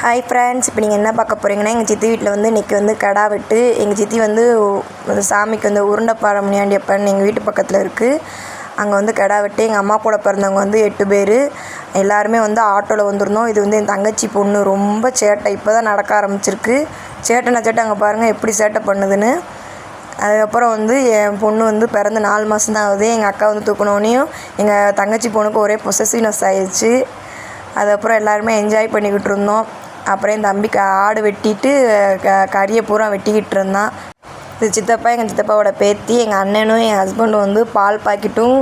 Hi friends இப்போ நீங்கள் என்ன பார்க்க போகிறீங்கன்னா எங்கள் சித்தி வீட்டில் வந்து இன்றைக்கி வந்து கடா வெட்டு. எங்கள் சித்தி வந்து ஒரு சாமிக்கு வந்து உருண்டைப்பாறை முனியாண்டியப்பன் எங்கள் வீட்டு பக்கத்தில் இருக்குது அங்கே வந்து கடா வெட்டு. எங்கள் அம்மா கூட பிறந்தவங்க வந்து எட்டு பேர். எல்லாருமே வந்து ஆட்டோவில் வந்திருந்தோம். இது வந்து என் தங்கச்சி பொண்ணு ரொம்ப சேட்டை. இப்போ தான் நடக்க ஆரம்பிச்சிருக்கு. சேட்டைனா சேட்டை அங்கே பாருங்கள் எப்படி சேட்டை பண்ணுதுன்னு. அதுக்கப்புறம் வந்து என் பொண்ணு வந்து பிறந்து நாலு மாதம் தான் ஆகுது. எங்கள் அக்கா வந்து தூக்கினோடனையும் எங்கள் தங்கச்சி பொண்ணுக்கு ஒரே பொசசிவ்னஸ் ஆயிடுச்சு. அதுக்கப்புறம் எல்லாருமே என்ஜாய் பண்ணிக்கிட்டு இருந்தோம். அப்புறம் என் தம்பி ஆடு வெட்டிட்டு க கறியை பூரா வெட்டிக்கிட்டு இருந்தான். இது சித்தப்பா எங்கள் சித்தப்பாவோட பேத்தி எங்கள் அண்ணனும் என் ஹஸ்பண்டும் வந்து பால் பாக்கெட்டும்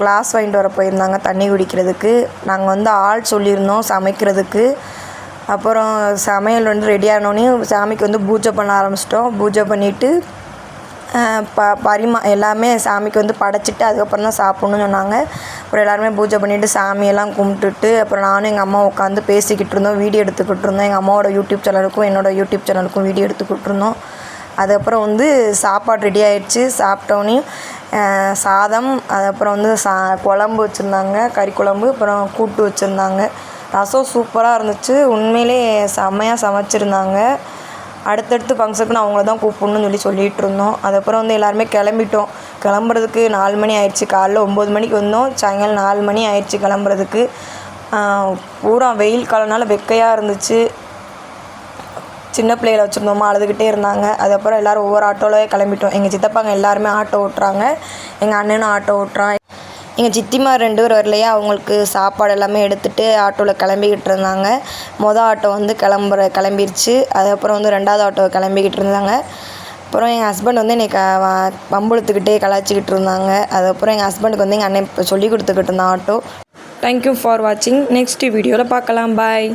கிளாஸ் வாங்கிட்டு வர போயிருந்தாங்க தண்ணி குடிக்கிறதுக்கு. நாங்கள் வந்து ஆள் சொல்லியிருந்தோம் சமைக்கிறதுக்கு. அப்புறம் சமையல் வந்து ரெடி ஆனோடனே சாமிக்கு வந்து பூஜை பண்ண ஆரம்பிச்சிட்டோம். பூஜை பண்ணிவிட்டு ப பரிமா எல்லாமே சாமிக்கு வந்து படைச்சிட்டு அதுக்கப்புறம் தான் சாப்பிட்ணுன்னு சொன்னாங்க. அப்புறம் எல்லாருமே பூஜை பண்ணிவிட்டு சாமியெல்லாம் கும்பிட்டுட்டு அப்புறம் நானும் எங்கள் அம்மா உட்காந்து பேசிக்கிட்டு இருந்தோம் வீடியோ எடுத்துக்கிட்டு இருந்தோம். எங்கள் அம்மாவோட யூடியூப் சேனலுக்கும் என்னோடய யூடியூப் சேனலுக்கும் வீடியோ எடுத்துக்கிட்டு இருந்தோம். அதுக்கப்புறம் வந்து சாப்பாடு ரெடி ஆகிடுச்சு சாப்பிட்டோன்னே சாதம் அதுக்கப்புறம் வந்து சா குழம்பு வச்சுருந்தாங்க கறி குழம்பு அப்புறம் கூட்டு வச்சுருந்தாங்க. ரசம் சூப்பராக இருந்துச்சு. உண்மையிலே செம்மையாக சமைச்சிருந்தாங்க. அடுத்தடுத்து ஃபங்க்ஷனுக்கு நான் அவங்கள தான் கூப்பிடணும்னு சொல்லி சொல்லிகிட்டு இருந்தோம் அதுக்கப்புறம் வந்து எல்லாருமே கிளம்பிட்டோம். கிளம்புறதுக்கு நாலு மணி ஆயிடுச்சு. காலைல ஒம்பது மணிக்கு வந்தோம். சாயங்காலம் நாலு மணி ஆயிடுச்சு கிளம்புறதுக்கு. பூரா வெயில் காலம்னால வெக்கையாக இருந்துச்சு. சின்ன பிள்ளைகளை வச்சுருந்தோமா அழுதுகிட்டே இருந்தாங்க. அதுக்கப்புறம் எல்லோரும் ஒவ்வொரு ஆட்டோவிலே கிளம்பிட்டோம். எங்கள் சித்தப்பாங்க எல்லாருமே ஆட்டோ ஓட்டுறாங்க. எங்கள் அண்ணனும் ஆட்டோ ஓட்டுறான். எங்கள் சித்திமா ரெண்டு பேர் வரலையா அவங்களுக்கு சாப்பாடு எல்லாமே எடுத்துகிட்டு ஆட்டோவில் கிளம்பிக்கிட்டு இருந்தாங்க. மொதல் ஆட்டோ வந்து கிளம்புற கிளம்பிருச்சு. அதுக்கப்புறம் வந்து ரெண்டாவது ஆட்டோ கிளம்பிக்கிட்டு இருந்தாங்க. அப்புறம் எங்கள் ஹஸ்பண்ட் வந்து என்னை க வம்புழுத்துக்கிட்டே கலாய்ச்சிக்கிட்டு இருந்தாங்க. அதுக்கப்புறம் எங்கள் ஹஸ்பண்டுக்கு வந்து எங்கள் அண்ணன் இப்போ சொல்லி கொடுத்துக்கிட்டு இருந்தான் ஆட்டோ. தேங்க்யூ ஃபார் வாட்சிங் நெக்ஸ்ட் வீடியோவில் பார்க்கலாம். பாய்